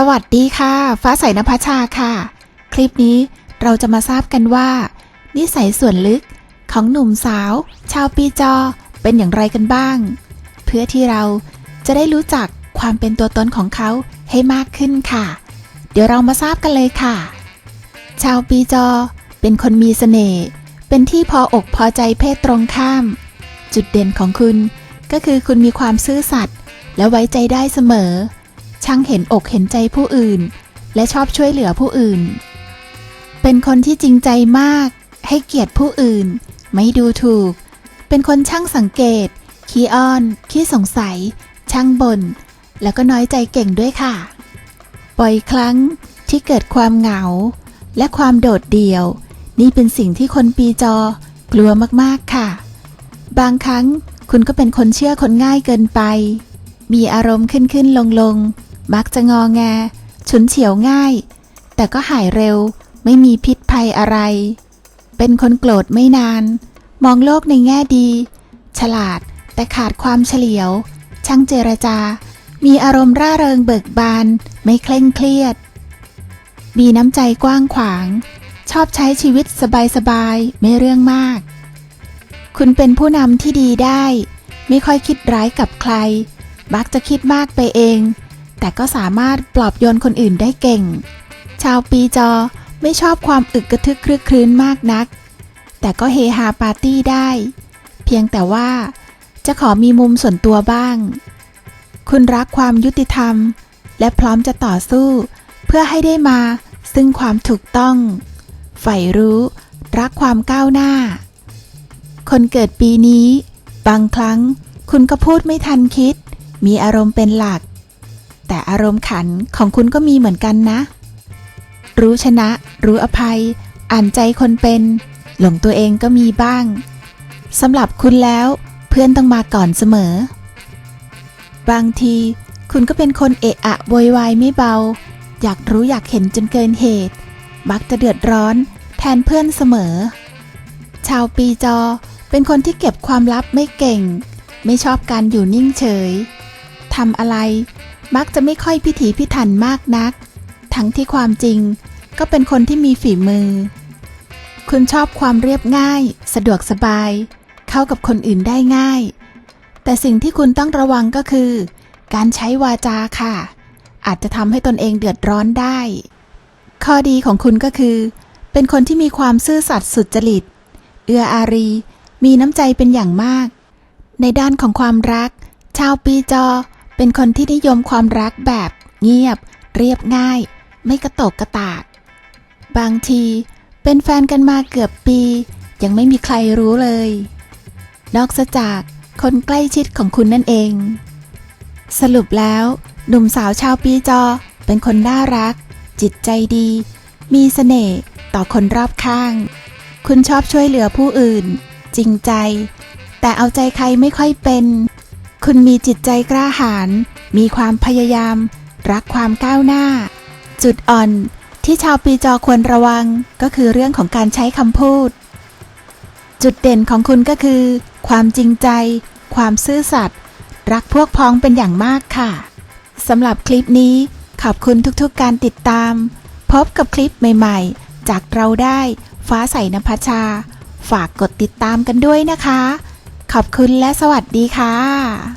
สวัสดีค่ะ ฟ้าใสนภชาค่ะ คลิปนี้เราจะมาทราบกันว่า นิสัยส่วนลึกของหนุ่มสาว ชาวปีจอเป็นอย่างไรกันบ้าง เพื่อที่เราจะได้รู้จักความเป็นตัวตนของเขาให้มากขึ้นค่ะ เดี๋ยวเรามาทราบกันเลยค่ะ ชาวปีจอเป็นคนมีเสน่ห์เป็นที่พออกพอใจเพศตรงข้าม จุดเด่นของคุณก็คือคุณมีความซื่อสัตย์และไว้ใจได้เสมอ ช่างเห็นอกเห็นใจผู้อื่น และชอบช่วยเหลือผู้อื่น เป็นคนที่จริงใจมาก ให้เกียรติผู้อื่น ไม่ดูถูก เป็นคนช่างสังเกต ขี้อ้อน ขี้สงสัย ช่างบน่น แล้วก็น้อยใจเก่งด้วยค่ะบ่อยครั้งที่เกิดความเหงา และความโดดเดี่ยว นี่เป็นสิ่งที่คนปีจอกลัวมากๆค่ะ บางครั้งคุณก็เป็นคนเชื่อคนง่ายเกินไป มีอารมณ์ขึ้นขึ้นลงลง มักจะงอแง ฉุนเฉียวง่าย แต่ก็หายเร็ว ไม่มีพิษภัยอะไร เป็นคนโกรธไม่นาน มองโลกในแง่ดี ฉลาดแต่ขาดความเฉลียว ช่างเจรจา มีอารมณ์ร่าเริงเบิกบาน ไม่เคร่งเครียด มีน้ำใจกว้างขวาง ชอบใช้ชีวิตสบายๆ ไม่เรื่องมาก คุณเป็นผู้นำที่ดีได้ ไม่ค่อยคิดร้ายกับใครมักจะคิดมากไปเอง แต่ก็สามารถปลอบโยนคนอื่นได้เก่ง ชาวปีจอไม่ชอบความอึกกระทึกครึกครื้นมากนัก แต่ก็เฮฮาปาร์ตี้ได้ เพียงแต่ว่าจะขอมีมุมส่วนตัวบ้าง คุณรักความยุติธรรม และพร้อมจะต่อสู้ เพื่อให้ได้มาซึ่งความถูกต้อง ใฝ่รู้ รักความก้าวหน้า คนเกิดปีนี้ บางครั้งคุณก็พูดไม่ทันคิด มีอารมณ์เป็นหลัก อารมณ์ขันของคุณก็มีเหมือนกันนะ รู้ชนะ รู้อภัย อ่านใจคนเป็น หลงตัวเองก็มีบ้างสำหรับคุณแล้วเพื่อนต้องมาก่อนเสมอ บางที คุณก็เป็นคนเอะอะโวยวายไม่เบา อยากรู้อยากเห็นจนเกินเหตุมักจะเดือดร้อน แทนเพื่อนเสมอ ชาวปีจอเป็นคนที่เก็บความลับไม่เก่ง ไม่ชอบการอยู่นิ่งเฉยทำอะไร มักจะไม่ค่อยพิถีพิถันมากนัก ทั้งที่ความจริงก็เป็นคนที่มีฝีมือ คุณชอบความเรียบง่าย สะดวกสบาย เข้ากับคนอื่นได้ง่าย แต่สิ่งที่คุณต้องระวังก็คือ การใช้วาจาค่ะ อาจจะทำให้ตนเองเดือดร้อนได้ ข้อดีของคุณก็คือ เป็นคนที่มีความซื่อสัตย์สุจริต เอื้ออารี มีน้ำใจเป็นอย่างมาก ในด้านของความรัก ชาวปีจอ เป็นคนที่นิยมความรักแบบเงียบ เรียบง่าย ไม่กระตกกระตาก บางทีเป็นแฟนกันมาเกือบปี ยังไม่มีใครรู้เลย นอกจากคนใกล้ชิดของคุณนั่นเอง สรุปแล้ว หนุ่มสาวชาวปีจอ เป็นคนน่ารัก จิตใจดี มีเสน่ห์ต่อคนรอบข้าง คุณชอบช่วยเหลือผู้อื่น จริงใจ แต่เอาใจใครไม่ค่อยเป็น คุณมีจิตใจกล้าหาญ มีความพยายาม รักความก้าวหน้า จุดอ่อนที่ชาวปีจอควรระวังก็คือเรื่องของการใช้คำพูด จุดเด่นของคุณก็คือ ความจริงใจ ความซื่อสัตย์ รักพวกพ้องเป็นอย่างมากค่ะ สำหรับคลิปนี้ขอบคุณทุกๆการติดตาม พบกับคลิปใหม่ๆ จากเราได้ฟ้าใสนภชา ฝากกดติดตามกันด้วยนะคะ ขอบคุณและสวัสดีค่ะ